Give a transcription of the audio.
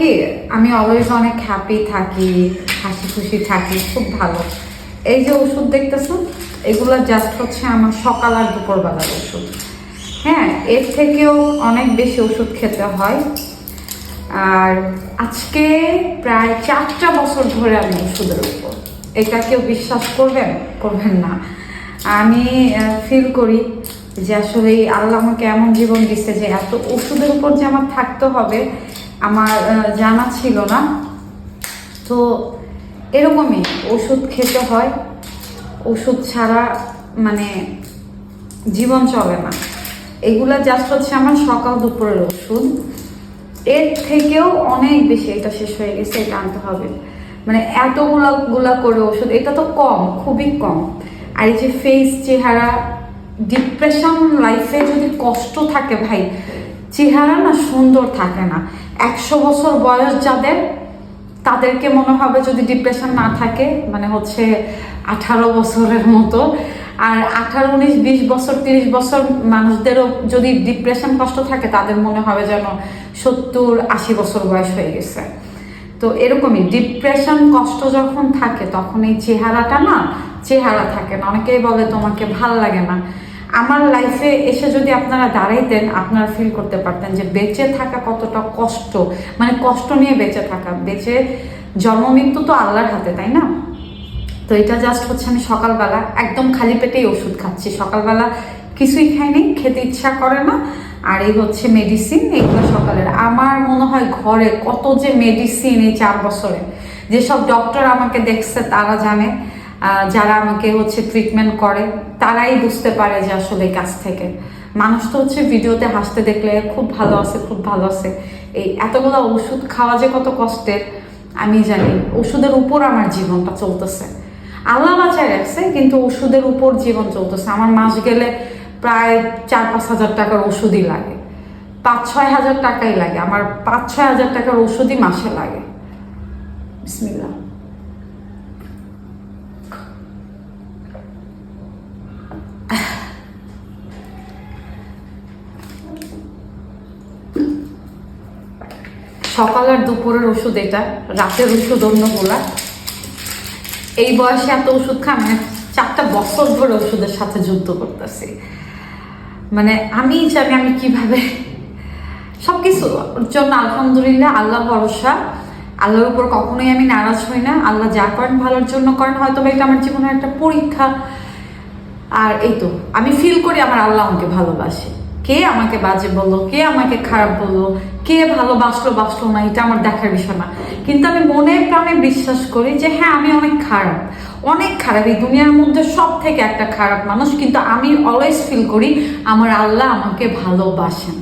কি, আমি অলওয়েজ অনেক হ্যাপি থাকি হাসি খুশি থাকি, খুব ভালো। এই যে ওষুধ দেখতেছো, এগুলো জাস্ট হচ্ছে আমার সকাল আর দুপুরবেলার ওষুধ। হ্যাঁ এর থেকেও অনেক বেশি ওষুধ খেতে হয়। আর আজকে প্রায় চারটা বছর ধরে আমি ওষুধের উপর। এটা কেউ বিশ্বাস করবেন? করবেন না। আমি ফিল করি যে আসলে আল্লাহ আমাকে এমন জীবন দিচ্ছে যে এত ওষুধের উপর যে আমার থাকতে হবে আমার জানা ছিল না। তো এরকমই ওষুধ খেতে হয়। ওষুধ ছাড়া মানে জীবন চলে না। এগুলা জাস্ট হচ্ছে আমার সকাল দুপুরের ওষুধ। এর থেকেও অনেক বেশি এটা শেষ হয়ে গেছে, এটা আনতে হবে। মানে এতগুলা গুলা করে ওষুধ, এটা তো কম, খুবই কম। আর এই যে ফেস চেহারা ডিপ্রেশন লাইফে যদি কষ্ট থাকে ভাই, চেহারা না সুন্দর থাকে না। একশো বছর বয়স যাদের, তাদেরকে মনে হবে যদি ডিপ্রেশন না থাকে মানে হচ্ছে আঠারো বছরের মতো। আর আঠারো, উনিশ, বিশ বছর, তিরিশ বছর মানুষদেরও যদি ডিপ্রেশন কষ্ট থাকে, তাদের মনে হবে যেন সত্তর, আশি বছর বয়স হয়ে গেছে। তো এরকমই ডিপ্রেশন কষ্ট যখন থাকে, তখন এই চেহারাটা না, চেহারা থাকে না। অনেকেই বলে, তোমাকে ভালো লাগে না। আমার লাইফে এসে যদি আপনারা দাঁড়াইতেন, আপনারা ফিল করতে পারতেন যে বেঁচে থাকা কতটা কষ্ট। মানে কষ্ট নিয়ে বেঁচে থাকা। বেঁচে, জন্ম মৃত্যু তো আল্লাহর হাতে, তাই না? তো এটা জাস্ট হচ্ছে আমি সকালবেলা একদম খালি পেটেই ওষুধ খাচ্ছি। সকালবেলা কিছুই খাইনি, খেতে ইচ্ছা করে না। আর এই হচ্ছে মেডিসিন এইগুলো সকালের। আমার মনে হয় ঘরে কত যে মেডিসিন এই চার বছরে, যেসব ডক্টর আমাকে দেখছে, তারা জানে। যারা আমাকে হচ্ছে ট্রিটমেন্ট করে তারাই বুঝতে পারে যে আসলে এই কাছ থেকে। মানুষ তো হচ্ছে ভিডিওতে হাসতে দেখলে খুব ভালো আছে, খুব ভালো আছে। এই এতগুলো ওষুধ খাওয়া যে কত কষ্টের, আমি জানি। ওষুধের উপর আমার জীবনটা চলতেছে। আল্লাহ বাঁচায় রাখছে, কিন্তু ওষুধের উপর জীবন চলতেছে। আমার মাস গেলে প্রায় চার পাঁচ হাজার টাকার ওষুধই লাগে। পাঁচ ছয় হাজার টাকাই লাগে। আমার পাঁচ ছয় হাজার টাকার ওষুধই মাসে লাগে। বিসমিল্লাহ। সকাল আর দুপুরের ওষুধ এটা, রাতের ওষুধ অন্য অন্যগুলা এই বয়সে এত ওষুধ খা মানে চারটা বছর ধরে ওষুধের সাথে যুদ্ধ করতেছি। মানে আমি জানি আমি কীভাবে সবকিছু ওর জন্য আলহামদুলিল্লাহ আল্লাহ ভরসা। আল্লাহর উপর কখনোই আমি নারাজ হই না। আল্লাহ যা করেন ভালোর জন্য করেন হয়তো বা এটা আমার জীবনের একটা পরীক্ষা। আর এই তো, আমি ফিল করি আমার আল্লাহ আমাকে ভালোবাসে। কে আমাকে বাজে বলল? কে আমাকে খারাপ বলল? কে ভালো ভালোবাসলো বাসলো না? এটা আমার দেখার বিষয় না। কিন্তু আমি মনে প্রাণে বিশ্বাস করি যে হ্যাঁ আমি অনেক খারাপ। অনেক খারাপ। এই দুনিয়ার মধ্যে সব থেকে একটা খারাপ মানুষ, কিন্তু আমি অলওয়েজ ফিল করি, আমার আল্লাহ আমাকে ভালোবাসেন।